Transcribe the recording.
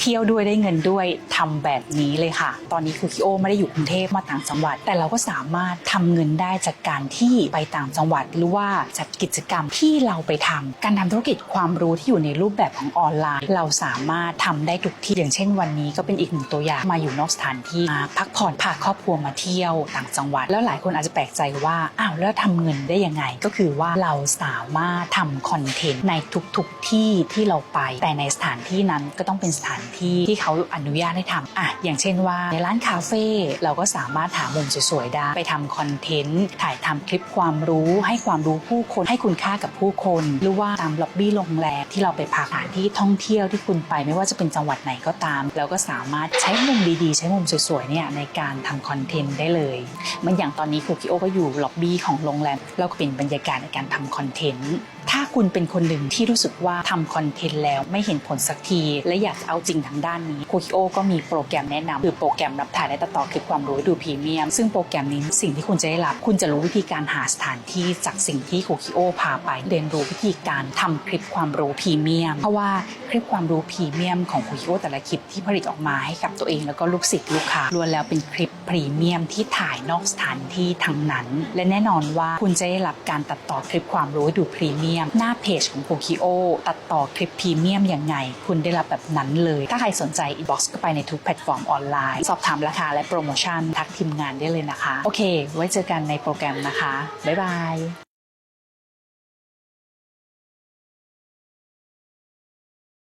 เที่ยวด้วยได้เงินด้วยทำแบบนี้เลยค่ะ ตอนนี้คือคิโอไม่ได้อยู่กรุงเทพมาต่างจังหวัด แต่เราก็สามารถทำเงินได้จากการที่ไปต่างจังหวัดหรือว่าจัดกิจกรรมที่เราไปทำการทำธุรกิจความรู้ที่อยู่ในรูปแบบของออนไลน์ เราสามารถทำได้ทุกที่อย่างเช่นวันนี้ก็เป็นอีกหนึ่งตัวอย่างมาอยู่นอกสถานที่มาพักผ่อนพาครอบครัวมาเที่ยวต่างจังหวัด แล้วหลายคนอาจจะแปลกใจว่าอ้าวแล้วทำเงินได้ยังไง ก็คือว่าเราสามารถทำคอนเทนต์ในทุกๆที่ที่เราไป แต่ในสถานที่นั้นก็ต้องเป็นสถานที่ที่เขาอนุญาตให้ทำอะอย่างเช่นว่าในร้านคาเฟ่เราก็สามารถหามุมสวยๆได้ ไปทำคอนเทนต์ถ่ายทำคลิปความรู้ให้ความรู้ผู้คนให้คุณค่ากับผู้คน หรือว่าตามล็อบบี้โรงแรมที่เราไปพักสถานที่ท่องเที่ยวที่คุณไปไม่ว่าจะเป็นจังหวัดไหนก็ตาม เราก็สามารถใช้มุมดีๆ ใช้มุมสวยๆเนี่ยในการทำคอนเทนต์ได้เลย มันอย่างตอนนี้คูคิโอก็อยู่ล็อบบี้ของโรงแรมเราก็เป็นบรรยากาศในการทำคอนเทนต์ถ้าคุณเป็นคนหนึ่งที่รู้สึกว่าทำคอนเทนต์แล้วไม่เห็นผลสักที และอยากเอาจริงทางด้านนี้โคคิโอก็มีโปรแกรมแนะนำคือโปรแกรมรับถ่ายและตัดต่อคลิปความรู้ดูพรีเมียม ซึ่งโปรแกรมนี้สิ่งที่คุณจะได้รับ คุณจะรู้วิธีการหาสถานที่จากสิ่งที่โคคิโอพาไป เรียนรู้วิธีการทำคลิปความรู้พรีเมียม เพราะว่าคลิปความรู้พรีเมียมของโคคิโอแต่ละคลิปที่ผลิตออกมาให้กับตัวเองแล้วก็ลูกศิษย์ลูกค้าล้วนแล้วเป็นคลิปพรีเมียมที่ถ่ายนอกสถานที่ทั้งนั้น และแน่นอนว่าคุณจะได้รับการตัดต่อคลิปความรู้ดูพรีเมียม หน้าเพจของโคคิโอตัดต่อคลิปพรีเมียมยังไง คุณได้รับแบบนั้นเลยถ้าใครสนใจอินบ็อกซ์ก็ไปในทุกแพลตฟอร์มออนไลน์ สอบถามราคาและโปรโมชั่นทักทีมงานได้เลยนะคะ โอเค ไว้เจอกันในโปรแกรมนะคะ บ๊ายบาย